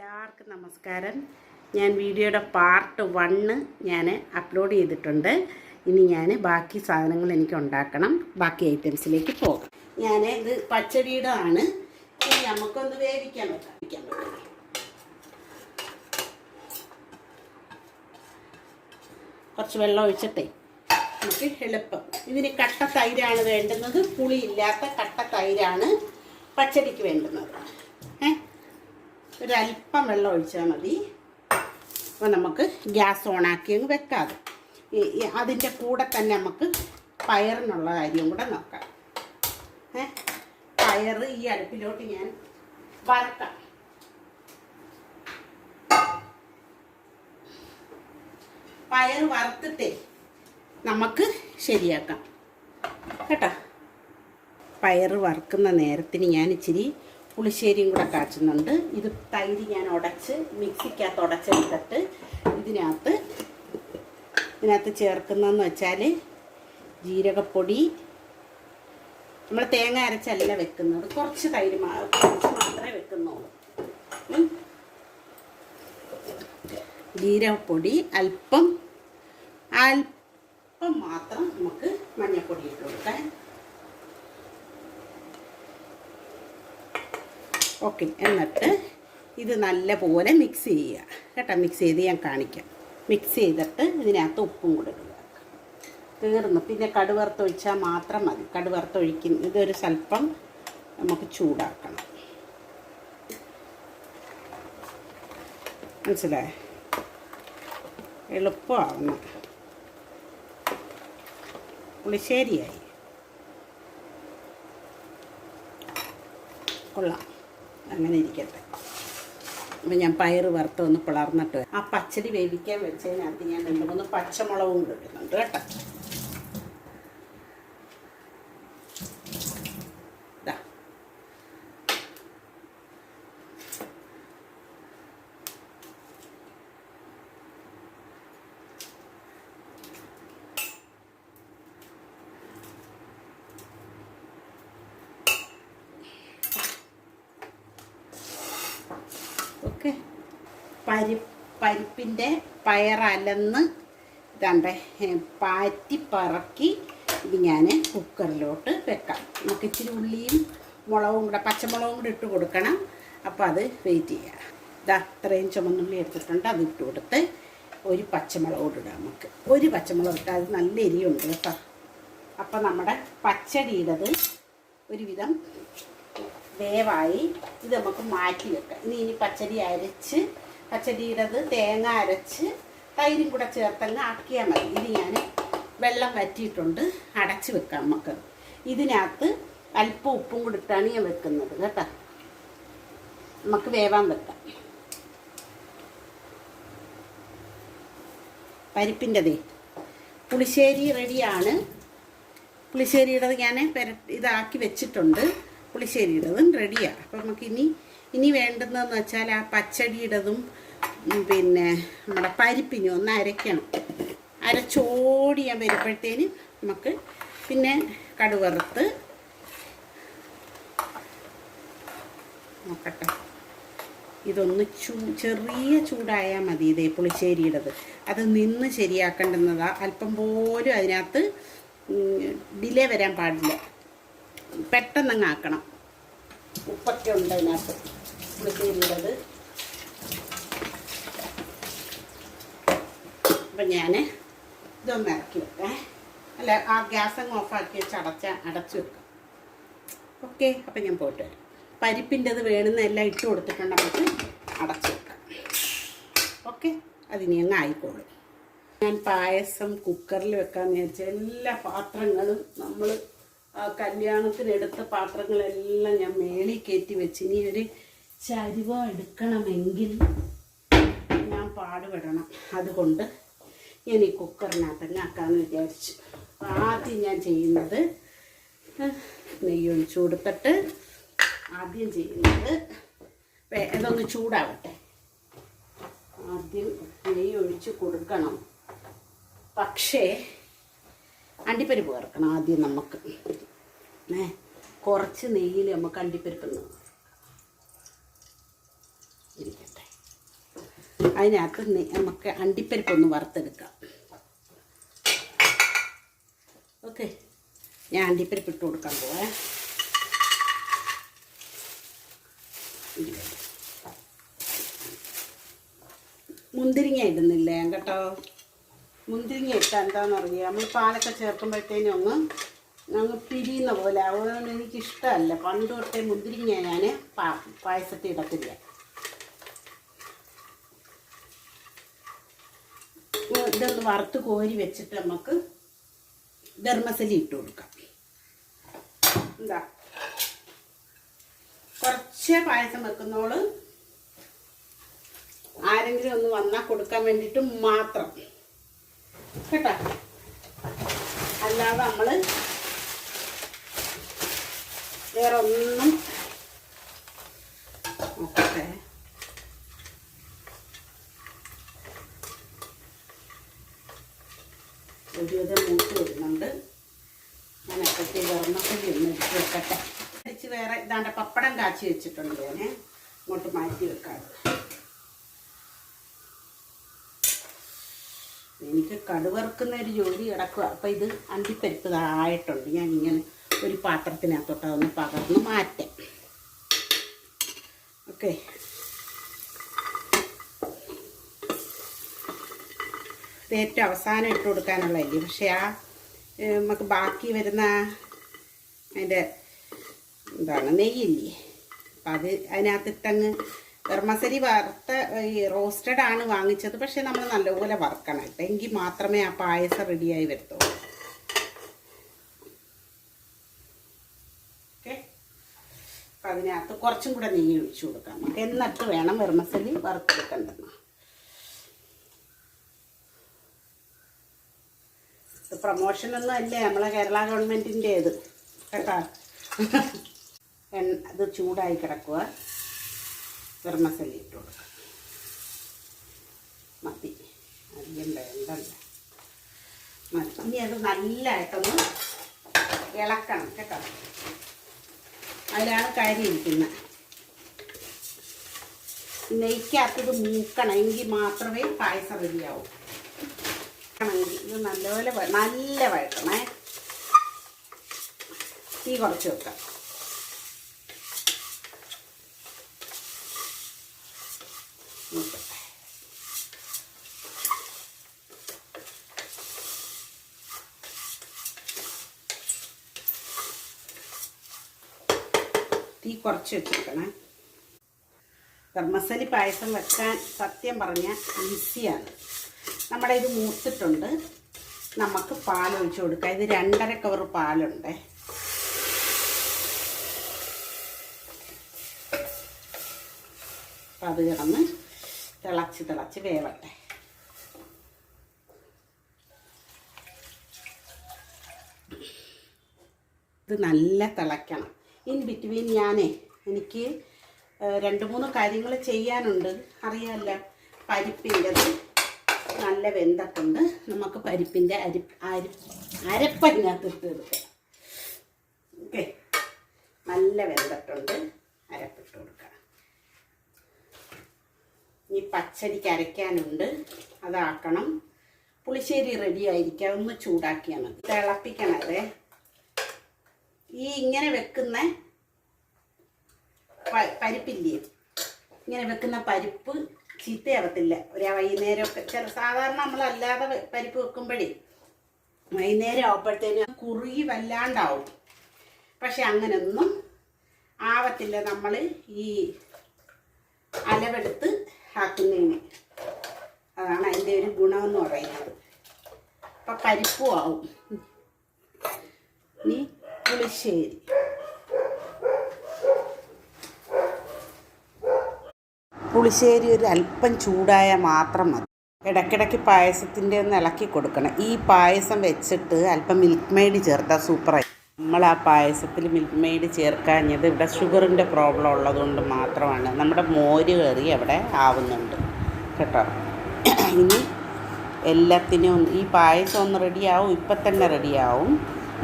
എല്ലാവർക്കും നമസ്കാരം. ഞാൻ വീഡിയോയുടെ പാർട്ട് വണ്ണ് ഞാൻ അപ്ലോഡ് ചെയ്തിട്ടുണ്ട്. ഇനി ഞാൻ ബാക്കി സാധനങ്ങൾ എനിക്ക് ഉണ്ടാക്കണം. ബാക്കി ഐറ്റംസിലേക്ക് പോകാം. ഞാൻ ഇത് പച്ചടിയുടെ ആണ് ഇനി നമുക്കൊന്ന് വേവിക്കാൻ വെക്കാം. കുറച്ച് വെള്ളം ഒഴിച്ചിട്ടേ. നമുക്ക് എളുപ്പം. ഇതിന് കട്ട തൈരാണ് വേണ്ടുന്നത്. പുളിയില്ലാത്ത കട്ട തൈരാണ് പച്ചടിക്ക് വേണ്ടുന്നത്. ഒരല്പം വെള്ളം ഒഴിച്ചാൽ മതി. അപ്പോൾ നമുക്ക് ഗ്യാസ് ഓണാക്കി അങ്ങ് വെക്കാതെ. അതിന്റെ കൂടെ തന്നെ നമുക്ക് പയറിനുള്ള കാര്യം കൂടെ നോക്കാം. ഏ? പയർ ഈ അടുപ്പിലോട്ട് ഞാൻ വറുക്കാം. പയർ വറുത്തിട്ടേ നമുക്ക് ശരിയാക്കാം. കേട്ടോ? പയർ വറുക്കുന്ന നേരത്തിന് ഞാൻ ഇച്ചിരി പുളിശ്ശേരിയും കൂടെ കാച്ചുന്നുണ്ട്. ഇത് തൈര് ഞാൻ ഉടച്ച് മിക്സിക്കകത്ത് ഉടച്ചെടുത്തിട്ട് ഇതിനകത്ത് ഇതിനകത്ത് ചേർക്കുന്നതെന്ന് വെച്ചാൽ ജീരകപ്പൊടി. നമ്മൾ തേങ്ങ അരച്ചല്ല വെക്കുന്നത്. കുറച്ച് തൈര് കുറച്ച് മാത്രമേ വെക്കുന്നുള്ളൂ. ജീരകപ്പൊടി അല്പം അല്പം മാത്രം നമുക്ക് മഞ്ഞൾപ്പൊടി ഇട്ട് കൊടുക്കാം. ഓക്കെ എന്നിട്ട് ഇത് നല്ലപോലെ മിക്സ് ചെയ്യുക. കേട്ടോ മിക്സ് ചെയ്ത് ഞാൻ കാണിക്കാം. മിക്സ് ചെയ്തിട്ട് ഇതിനകത്ത് ഉപ്പും കൂടെ ഇടുക. തീർന്നു. പിന്നെ കടുവറുത്തൊഴിച്ചാൽ മാത്രം മതി. കടുവറുത്തൊഴിക്കുന്ന ഇതൊരു സ്വല്പം നമുക്ക് ചൂടാക്കണം. മനസ്സിലായി? എളുപ്പമാവുന്നു. പുളിശ്ശേരിയായി കൊള്ളാം. അങ്ങനെ ഇരിക്കട്ടെ അപ്പം ഞാൻ പയറ് വറുത്ത് ഒന്ന് പിളർന്നിട്ട്. ആ പച്ചടി വേവിക്കാൻ വെച്ചതിനകത്ത് ഞാൻ രണ്ട് മൂന്ന് പച്ചമുളകും കിട്ടുന്നുണ്ട് കേട്ടോ ദാ. ഓക്കെ പരി പരിപ്പിന്റെ പയറലന്ന് ഇതാണ്ടേ പാറ്റി പറക്കി ഇത് ഞാൻ കുക്കറിലോട്ട് വെക്കാം. നമുക്ക് ഇച്ചിരി ഉള്ളിയും മുളകും കൂടെ പച്ചമുളകും കൂടെ ഇട്ട് കൊടുക്കണം. അപ്പോൾ അത് വെയിറ്റ് ചെയ്യുക ഇതാ അത്രയും ചുമന്നുള്ളി എടുത്തിട്ടുണ്ട്. അത് ഇട്ട് കൊടുത്ത് ഒരു പച്ചമുളക് ഇടാം നമുക്ക്. ഒരു പച്ചമുളക് ഇട്ടാൽ അത് നല്ല എരിയുണ്ട് കേട്ടോ. അപ്പം നമ്മുടെ പച്ചടിയുടേത് ഒരുവിധം വേവായി ഇത് നമുക്ക് മാറ്റി വെക്കാം. ഇനി ഇനി പച്ചടി അരച്ച് പച്ചടിയുടേത് തേങ്ങ അരച്ച് തൈരും കൂടെ ചേർത്തങ്ങ് ആക്കിയാൽ മതി. ഇത് ഞാൻ വെള്ളം വറ്റിയിട്ടുണ്ട്. അടച്ച് വെക്കാം നമുക്ക്. ഇതിനകത്ത് അല്പം ഉപ്പും കൂടി ഇട്ടാണ് ഞാൻ വെക്കുന്നത് കേട്ടോ. നമുക്ക് വേവാൻ വെക്കാം. പരിപ്പിന്റെതേ പുളിശ്ശേരി റെഡിയാണ്. പുളിശ്ശേരിയുടേത് ഞാൻ പെര ഇതാക്കി വെച്ചിട്ടുണ്ട്. പുളിശ്ശേരിയുടേതും റെഡിയാണ് അപ്പം നമുക്ക് ഇനി വേണ്ടുന്നതെന്ന് വെച്ചാൽ ആ പച്ചടിയുടേതും പിന്നെ നമ്മുടെ പരിപ്പിനും ഒന്ന് അരയ്ക്കണം. അരച്ചോടിയാൻ വരുമ്പോഴത്തേന് നമുക്ക് പിന്നെ കടുവറുത്ത് നോക്കട്ടെ. ഇതൊന്ന് ചൂ ചെറിയ ചൂടായാൽ മതി ഇതേ പുളിശ്ശേരിയുടേത്. അത് നിന്ന് ശരിയാക്കേണ്ടുന്നതാ. അല്പം പോലും അതിനകത്ത് ഡിലേ വരാൻ പാടില്ല. പെട്ടെന്നങ്ങ് ആക്കണം. ഉപ്പൊക്കെ ഉണ്ട് അതിനകത്ത് പുളിശ്ശേരിയുടേത് അപ്പം ഞാൻ ഇതൊന്ന് ഇറക്കി വെക്കാം. അല്ല ആ ഗ്യാസ് അങ്ങ് ഓഫാക്കി വെച്ച് അടച്ച അടച്ചു വെക്കാം. ഓക്കെ അപ്പം ഞാൻ പോയിട്ട് വരാം. പരിപ്പിന്റെത് വേണുന്ന എല്ലാം ഇട്ട് കൊടുത്തിട്ടുണ്ട് നമുക്ക് അടച്ചു വെക്കാം. ഓക്കെ അതിനി അങ്ങ് ആയിക്കോളും. ഞാൻ പായസം കുക്കറിൽ വെക്കാമെന്ന് വിചാരിച്ചാൽ എല്ലാ പാത്രങ്ങളും നമ്മൾ കല്യാണത്തിന് എടുത്ത പാത്രങ്ങളെല്ലാം ഞാൻ മേളിൽ കയറ്റി വെച്ച്. ഇനി ഒരു ചരുവ എടുക്കണമെങ്കിൽ ഞാൻ പാടുപെടണം. അതുകൊണ്ട് ഞാൻ ഈ കുക്കറിനകത്തങ്ങ് ആക്കാമെന്ന് വിചാരിച്ചു. ആദ്യം ഞാൻ ചെയ്യുന്നത് നെയ്യ് ഒഴിച്ചു കൊടുത്തിട്ട് ആദ്യം ചെയ്യുന്നത് ഇതൊന്ന് ചൂടാവട്ടെ. ആദ്യം നെയ്യ് ഒഴിച്ച് കൊടുക്കണം. പക്ഷേ അണ്ടിപ്പരിപ്പ് ചേർക്കണം ആദ്യം നമുക്ക് ഏ കുറച്ച് നെയ്യിൽ നമുക്ക് അണ്ടിപ്പരിപ്പ് ഇരിക്കട്ടെ. അതിനകത്ത് നമുക്ക് അണ്ടിപ്പരിപ്പ് ഒന്ന് വറുത്തെടുക്കാം. ഓക്കെ. ഞാൻ അണ്ടിപ്പരിപ്പ് ഇട്ട് കൊടുക്കാൻ പോവേ. മുന്തിരിങ്ങ ഇടുന്നില്ലേ കേട്ടോ? മുന്തിരിങ്ങ ഇട്ടാൽ എന്താണെന്ന് അറിയാം? നമ്മൾ പാലൊക്കെ ചേർക്കുമ്പോഴത്തേനും ഒന്ന് അങ്ങ് പിരിയുന്ന പോലെ. അതുകൊണ്ട് എനിക്കിഷ്ടമല്ല. പണ്ട് തൊട്ടേ മുന്തിരിങ്ങ ഞാൻ പാ പായസത്തിൽ ഇടത്തില്ല. ഇതൊന്ന് വറുത്ത് കോരി വെച്ചിട്ട് നമുക്ക് ധർമ്മസലി ഇട്ട് കൊടുക്കാം. എന്താ കുറച്ച് പായസം വെക്കുന്നോൾ. ആരെങ്കിലും ഒന്ന് വന്നാൽ കൊടുക്കാൻ വേണ്ടിയിട്ട് മാത്രം. കേട്ടോ? അല്ലാതെ നമ്മൾ വേറെ ഒന്നും നോക്കട്ടെ. ഒരുവിധം മൂത്ത് വരുന്നുണ്ട്. ഞാൻ അപ്പഴത്തേക്ക് വർണപ്പള്ളി ഒന്ന് വെക്കട്ടെ. അടിച്ച് വേറെ ഇതാണ്ട് പപ്പടം കാച്ചി വെച്ചിട്ടുണ്ട് ഞാൻ ഇങ്ങോട്ട് മാറ്റി വെക്കാം എനിക്ക് കടുവറുക്കുന്ന ഒരു ജോലി കിടക്കുക അപ്പം ഇത് അണ്ടിപ്പരിപ്പ് ആയിട്ടുണ്ട് ഞാൻ ഇങ്ങനെ ഒരു പാത്രത്തിനകത്തോട്ട് അതൊന്ന് പകർന്ന് മാറ്റാം. ഓക്കെ. ഇത് ഏറ്റവും അവസാനം ഇട്ട് കൊടുക്കാനുള്ളതല്ലേ? പക്ഷേ ആ നമുക്ക് ബാക്കി വരുന്ന അതിന്റെ എന്താണ് നെയ്യില്ലേ അപ്പം അത് അതിനകത്ത് വെർമസരി വറുത്ത ഈ റോസ്റ്റഡ് ആണ് വാങ്ങിച്ചത്. പക്ഷെ നമ്മൾ നല്ലപോലെ വറുക്കണം. കേട്ടോ എങ്കിൽ മാത്രമേ ആ പായസം റെഡിയായി വരത്തുള്ളൂ. ഓക്കെ? അപ്പം അതിനകത്ത് കുറച്ചും കൂടെ നെയ്യ് ഒഴിച്ചു കൊടുക്കാം. എന്നിട്ട് വേണം വെർമസലി ഇത് പ്രൊമോഷനൊന്നും അല്ലേ? നമ്മളെ കേരള ഗവൺമെന്റിന്റെ ഇത് കേട്ടോ? ഇത് ചൂടായി കിടക്കുക വെർമസലി ഇട്ട് കൊടുക്കാം. മതി. അധികം വേണ്ടല്ല. മതി. ഇനി അത് നല്ലതായിട്ടൊന്ന് ഇളക്കണം കേട്ടോ. അതിലാണ് കാര്യം ഇരിക്കുന്നത് നെയ്ക്കകത്തത് മൂക്കണം. എങ്കിൽ മാത്രമേ പായസം റെഡിയാവൂ. ഇത് നല്ലപോലെ നല്ല വഴക്കണേ തീ കുറച്ച് വെക്കാം. കുറച്ച് വെച്ചേക്കണേ. ധർമ്മസലി പായസം വെക്കാൻ സത്യം പറഞ്ഞാൽ ഈസിയാണ്. നമ്മുടെ ഇത് മൂത്തിട്ടുണ്ട്. നമുക്ക് പാൽ ഒഴിച്ച് കൊടുക്കാം. ഇത് രണ്ടര കവർ പാലുണ്ട്. അത് കിടന്ന് തിളച്ച് തിളച്ച് വേവട്ടെ. ഇത് നല്ല തിളയ്ക്കണം. ഇൻ ബിറ്റ്വീൻ ഞാനേ എനിക്ക് രണ്ട് മൂന്ന് കാര്യങ്ങൾ ചെയ്യാനുണ്ട്. അറിയാമല്ലോ പരിപ്പിന്റെത് നല്ല വെന്തട്ടുണ്ട് നമുക്ക് പരിപ്പിന്റെ അരി അരി അരപ്പതിനകത്ത് ഇട്ട് കൊടുക്കാം. ഓക്കെ. നല്ല വെന്തട്ടുണ്ട് അരപ്പിട്ട് കൊടുക്കണം ഇനി പച്ചടിക്ക് അരയ്ക്കാനുണ്ട് അതാക്കണം. പുളിശ്ശേരി റെഡി ആയിരിക്കാം. ഒന്ന് ചൂടാക്കിയാൽ മതി. ഈ ഇങ്ങനെ വെക്കുന്ന പരിപ്പില്ലേ? ഇങ്ങനെ വെക്കുന്ന പരിപ്പ് ചീത്തയാവത്തില്ല. ഒരു വൈകുന്നേരമൊക്കെ. ചില സാധാരണ നമ്മൾ അല്ലാതെ പരിപ്പ് വെക്കുമ്പോഴേ വൈകുന്നേരം ആവുമ്പോഴത്തേനും കുറുകി വല്ലാണ്ടാവും. പക്ഷെ അങ്ങനൊന്നും ആവത്തില്ല. നമ്മൾ ഈ അലവെടുത്ത് ആക്കുന്നതിന്. അതാണ് അതിന്റെ ഒരു ഗുണമെന്ന് പറയുന്നത്. അപ്പം പരിപ്പും ആവും. പുളിശ്ശേരി പുളിശ്ശേരി ഒരു അല്പം ചൂടായാൽ മാത്രം മതി. ഇടയ്ക്കിടയ്ക്ക് പായസത്തിന്റെ ഒന്ന് ഇളക്കി കൊടുക്കണം. ഈ പായസം വെച്ചിട്ട് അല്പം മിൽക്ക് മെയ്ഡ് ചേർത്താൽ സൂപ്പറായി നമ്മൾ ആ പായസത്തിൽ മിൽക്ക് മെയ്ഡ് ചേർക്കാഞ്ഞത് ഇവിടെ ഷുഗറിന്റെ പ്രോബ്ലം ഉള്ളതുകൊണ്ട് മാത്രമാണ്. നമ്മുടെ മോര് കയറി അവിടെ ആവുന്നുണ്ട്. കേട്ടോ? ഇനി എല്ലാത്തിനും ഈ പായസം ഒന്ന് റെഡിയാവും ഇപ്പം തന്നെ റെഡിയാവും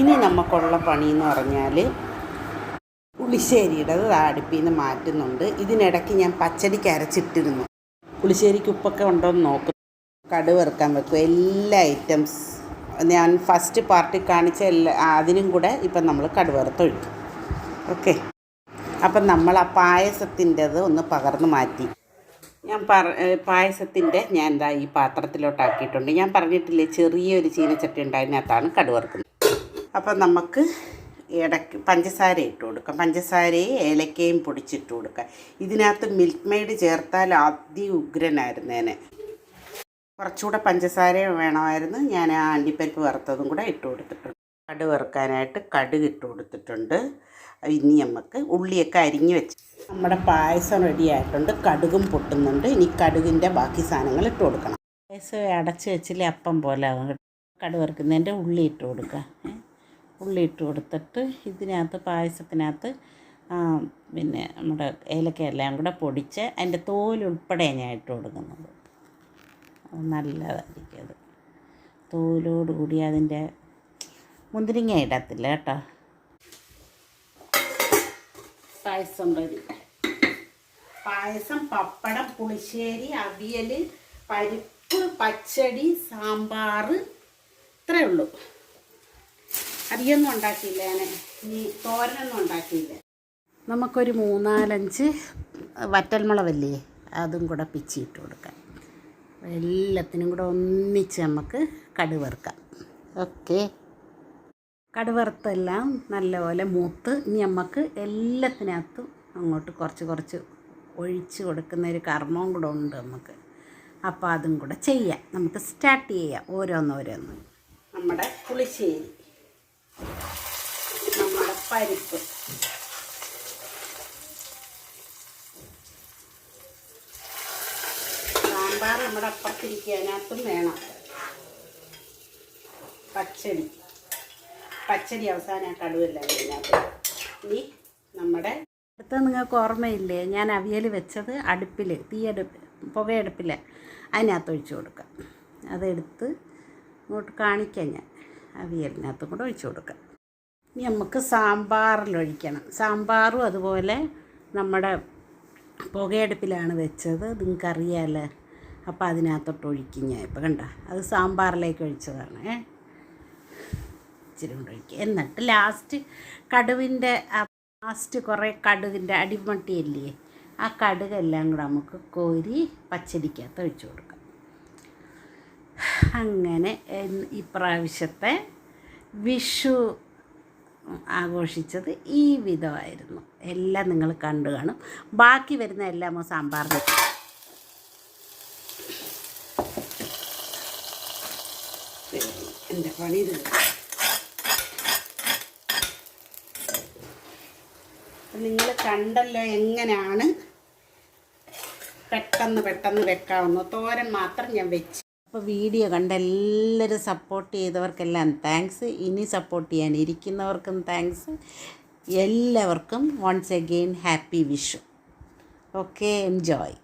ഇനി നമുക്കുള്ള പണി എന്ന് പറഞ്ഞാൽ പുളിശ്ശേരിയുടെ അടുപ്പിൽ നിന്ന് മാറ്റുന്നുണ്ട്. ഇതിനിടയ്ക്ക് ഞാൻ പച്ചടിക്ക് അരച്ചിട്ടിരുന്നു പുളിശ്ശേരിക്ക് ഉപ്പൊക്കെ ഉണ്ടോ എന്ന് നോക്കും. കടു വെറുക്കാൻ വെക്കും. എല്ലാ ഐറ്റംസ് ഞാൻ ഫസ്റ്റ് പാർട്ടി കാണിച്ച എല്ലാ അതിനും കൂടെ ഇപ്പം നമ്മൾ കടുവറുത്തൊഴിക്കും ഓക്കെ. അപ്പം നമ്മൾ ആ പായസത്തിന്റെത് ഒന്ന് പകർന്നു മാറ്റി. ഞാൻ പറ പായസത്തിന്റെ ഞാൻ എന്താ ഈ പാത്രത്തിലോട്ടാക്കിയിട്ടുണ്ട്. ഞാൻ പറഞ്ഞിട്ടില്ലേ ചെറിയൊരു ചീനച്ചട്ടി ഉണ്ട് അതിനകത്താണ് കടുക് വറുക്കുന്നത്. അപ്പം നമുക്ക് ഇടയ്ക്ക് പഞ്ചസാര ഇട്ട് കൊടുക്കാം. പഞ്ചസാരയും ഏലക്കയും പൊടിച്ചിട്ട് കൊടുക്കാം. ഇതിനകത്ത് മിൽക്ക് മെയ്ഡ് ചേർത്താൽ അതി ഉഗ്രനായിരുന്നേനെ കുറച്ചുകൂടെ പഞ്ചസാര വേണമായിരുന്നു. ഞാൻ ആ അണ്ടിപ്പരിപ്പ് വറുത്തതും കൂടെ ഇട്ട് കൊടുത്തിട്ടുണ്ട്. കടു വറുക്കാനായിട്ട് കടുക് ഇട്ട് കൊടുത്തിട്ടുണ്ട്. ഇനി നമുക്ക് ഉള്ളിയൊക്കെ അരിഞ്ഞു വെച്ച് നമ്മുടെ പായസം റെഡി ആയിട്ടുണ്ട്. കടുകും പൊട്ടുന്നുണ്ട്. ഇനി കടുകിന്റെ ബാക്കി സാധനങ്ങൾ ഇട്ട് കൊടുക്കണം. പായസം അടച്ച് വെച്ചില്ലേ അപ്പം പോലെ കേട്ടോ. കടുക് വറുക്കുന്നതിന്റെ ഉള്ളി ഇട്ട് കൊടുക്കുക. ഉള്ളി ഇട്ട് കൊടുത്തിട്ട് ഇതിനകത്ത് പായസത്തിനകത്ത് പിന്നെ നമ്മുടെ ഏലക്ക എല്ലാം കൂടെ പൊടിച്ച് അതിന്റെ തോലുൾപ്പെടെ ഞാൻ ഇട്ട് കൊടുക്കുന്നത്. നല്ലതായിരിക്കും അത്. തോലോടുകൂടി അതിന്റെ മുന്തിരിങ്ങ ഇടത്തില്ല കേട്ടോ. പായസം റെഡി. പായസം പപ്പടം പുളിശ്ശേരി അവിയൽ പരിപ്പ് പച്ചടി സാമ്പാർ ഇത്രയേ ഉള്ളൂ. അധികമൊന്നും ഉണ്ടാക്കിയില്ല ഞാൻ ഇനി തോരനൊന്നും ഉണ്ടാക്കിയില്ല. നമുക്കൊരു മൂന്നാലഞ്ച് വറ്റൽമുളകല്ലേ അതും കൂടെ പിച്ചിയിട്ട് കൊടുക്കാം. എല്ലാത്തിനും കൂടെ ഒന്നിച്ച് നമുക്ക് കടുവറുക്കാം. ഓക്കെ. കടുവറുത്തെല്ലാം നല്ലപോലെ മൂത്ത് ഇനി നമുക്ക് എല്ലാത്തിനകത്തും അങ്ങോട്ട് കുറച്ച് കുറച്ച് ഒഴിച്ച് കൊടുക്കുന്ന ഒരു കർമ്മവും കൂടെ ഉണ്ട് നമുക്ക്. അപ്പോൾ അതും കൂടെ ചെയ്യാം. നമുക്ക് സ്റ്റാർട്ട് ചെയ്യാം. ഓരോന്നോരോന്ന്. നമ്മുടെ പുളിശ്ശേരി. പരിപ്പ്. സാമ്പാർ നമ്മുടെ അപ്പുറത്തിരിക്കുന്നതിനകത്തും വേണം. പച്ചടി. പച്ചടി അവസാനം കടുവല്ല ഇതിനകത്ത്. ഇനി നമ്മുടെ അടുത്ത നിങ്ങൾക്ക് ഓർമ്മയില്ലേ ഞാൻ അവിയൽ വെച്ചത് അടുപ്പിൽ തീയടുപ്പ് പുകയടുപ്പിൽ അതിനകത്ത് ഒഴിച്ചു കൊടുക്കാം. അതെടുത്ത് ഇങ്ങോട്ട് കാണിക്കാം ഞാൻ. അവിയലിനകത്തും കൂടെ ഒഴിച്ചു കൊടുക്കാം. ഇനി നമുക്ക് സാമ്പാറിലൊഴിക്കണം. സാമ്പാറും അതുപോലെ നമ്മുടെ പുകയടുപ്പിലാണ് വെച്ചത്. നിങ്ങൾക്ക് അറിയാമല്ലോ അപ്പോൾ അതിനകത്തോട്ട് ഒഴിക്കും ഞാൻ ഇപ്പോൾ കണ്ട? അത് സാമ്പാറിലേക്ക് ഒഴിച്ചതാണ്. ഏ? ഇച്ചിരി കൊണ്ട് ഒഴിക്കുക എന്നിട്ട് ലാസ്റ്റ് കടുവിന്റെ ലാസ്റ്റ് കുറേ കടുകിന്റെ അടിമട്ടിയല്ലേ? ആ കടുകെല്ലാം കൂടെ നമുക്ക് കോരി പച്ചടിക്കകത്ത് ഒഴിച്ചു കൊടുക്കാം. അങ്ങനെ ഇപ്രാവശ്യത്തെ വിഷു ആഘോഷിച്ചത് ഈ വിധമായിരുന്നു. എല്ലാം നിങ്ങൾ കണ്ടു കാണും. ബാക്കി വരുന്ന എല്ലാം സാമ്പാറിൽ എന്റെ പണി നിങ്ങൾ കണ്ടല്ലോ എങ്ങനെയാണ് പെട്ടെന്ന് പെട്ടെന്ന് വെക്കാവുന്ന തോരൻ മാത്രം ഞാൻ വെച്ച്. അപ്പോൾ വീഡിയോ കണ്ട് എല്ലാവരും സപ്പോർട്ട് ചെയ്തവർക്കെല്ലാം താങ്ക്സ് ഇനി സപ്പോർട്ട് ചെയ്യാൻ ഇരിക്കുന്നവർക്കും താങ്ക്സ് എല്ലാവർക്കും once again happy Vishu okay enjoy